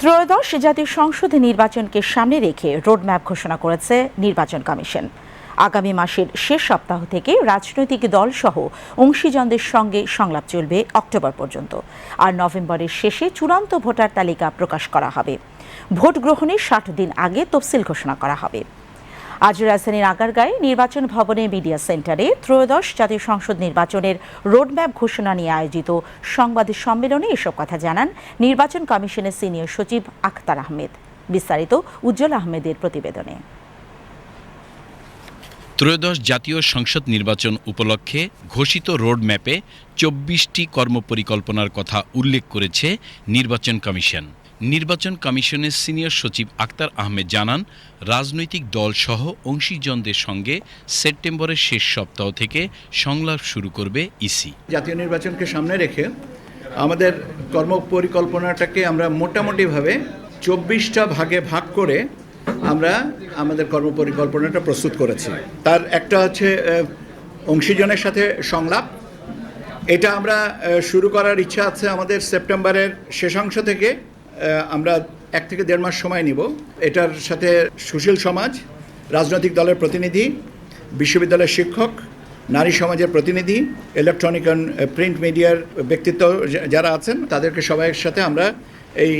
ত্রয়োদশ জাতীয় সংসদে নির্বাচনকে সামনে রেখে রোডম্যাপ ঘোষণা করেছে নির্বাচন কমিশন। আগামী মাসের শেষ সপ্তাহ থেকে রাজনৈতিক দলসহ অংশীজনদের সঙ্গে সংলাপ চলবে অক্টোবর পর্যন্ত। আর নভেম্বরের শেষে চূড়ান্ত ভোটার তালিকা প্রকাশ করা হবে। ভোট গ্রহণের ষাট দিন আগে তফসিল ঘোষণা করা হবে। আজ রাজধানীর আগারগাঁয়ে নির্বাচন ভবনে মিডিয়া সেন্টারে ত্রয়োদশ জাতীয় সংসদ নির্বাচনের রোডম্যাপ ঘোষণা নিয়ে আয়োজিত সংবাদ সম্মেলনে এসব কথা জানান নির্বাচন কমিশনের সিনিয়র সচিব আখতার আহমেদ। বিস্তারিত উজ্জ্বল আহমেদের প্রতিবেদনে। ত্রয়োদশ জাতীয় সংসদ নির্বাচন উপলক্ষে ঘোষিত রোডম্যাপে চব্বিশটি কর্মপরিকল্পনার কথা উল্লেখ করেছে নির্বাচন কমিশন। নির্বাচন কমিশনের সিনিয়র সচিব আক্তার আহমেদ জানান, রাজনৈতিক দলসহ অংশীজনদের সঙ্গে সেপ্টেম্বরের শেষ সপ্তাহ থেকে সংলাপ শুরু করবে ইসি। জাতীয় নির্বাচনকে সামনে রেখে আমাদের কর্ম পরিকল্পনাটাকে আমরা মোটামুটিভাবে চব্বিশটা ভাগে ভাগ করে আমরা আমাদের কর্ম পরিকল্পনাটা প্রস্তুত করেছি। তার একটা হচ্ছে অংশীজনের সাথে সংলাপ। এটা আমরা শুরু করার ইচ্ছা আছে আমাদের সেপ্টেম্বরের শেষাংশ থেকে। আমরা এক থেকে দেড় মাস সময় নিব। এটার সাথে সুশীল সমাজ, রাজনৈতিক দলের প্রতিনিধি, বিশ্ববিদ্যালয়ের শিক্ষক, নারী সমাজের প্রতিনিধি ইলেকট্রনিক অ্যান্ড প্রিন্ট মিডিয়ার ব্যক্তিত্ব যারা আছেন, তাদেরকে সবাইয়ের সাথে আমরা এই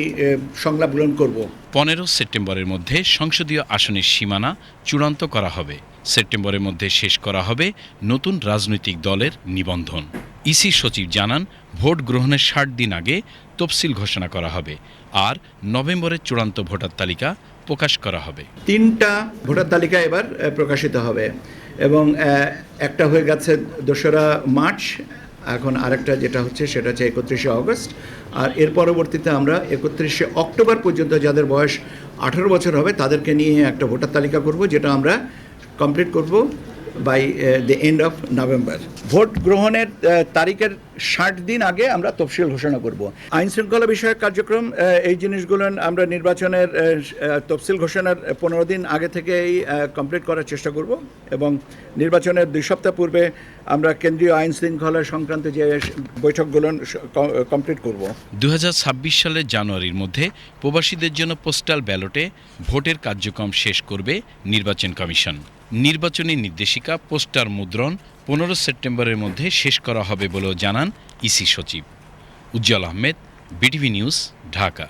সংলাপ গ্রহণ করব। পনেরো সেপ্টেম্বরের মধ্যে সংসদীয় আসনের সীমানা চূড়ান্ত করা হবে। সেপ্টেম্বরের মধ্যে শেষ করা হবে নতুন রাজনৈতিক দলের নিবন্ধন। ইসি সচিব জানান, ভোট গ্রহণের ষাট দিন আগে তফসিল ঘোষণা করা হবে আর নভেম্বরের চূড়ান্ত ভোটার তালিকা প্রকাশ করা হবে। তিনটা ভোটার তালিকা এবার প্রকাশিত হবে এবং একটা হয়ে গেছে দোসরা মার্চ, এখন আরেকটা যেটা হচ্ছে সেটা হচ্ছে একত্রিশে আগস্ট আর এর পরবর্তীতে আমরা একত্রিশে অক্টোবর পর্যন্ত যাদের বয়স আঠারো বছর হবে তাদেরকে নিয়ে একটা ভোটার তালিকা করব যেটা আমরা কমপ্লিট করব। By the end of November vote গ্রহণের তারিখের ষাট দিন আগে আমরা তফসিল ঘোষণা করব। আইন শৃঙ্খলা বিষয়ক কার্যক্রম এই জিনিসগুলো আমরা নির্বাচনের আহ, তফসিল ঘোষণার পনেরো দিন আগে থেকেই কমপ্লিট করার চেষ্টা করব এবং নির্বাচনের দুই সপ্তাহ পূর্বে আমরা কেন্দ্রীয় আইন শৃঙ্খলা সংক্রান্ত যে বৈঠকগুলো কমপ্লিট করব। দু সালের জানুয়ারির মধ্যে প্রবাসীদের জন্য পোস্টাল ব্যালটে ভোটের কার্যক্রম শেষ করবে নির্বাচন কমিশন। নির্বাচনী নির্দেশিকা, পোস্টার মুদ্রণ পনেরো সেপ্টেম্বরের মধ্যে শেষ করা হবে বলেও জানান ইসি সচিব। Ujjal Ahmed, BTV news, Dhaka.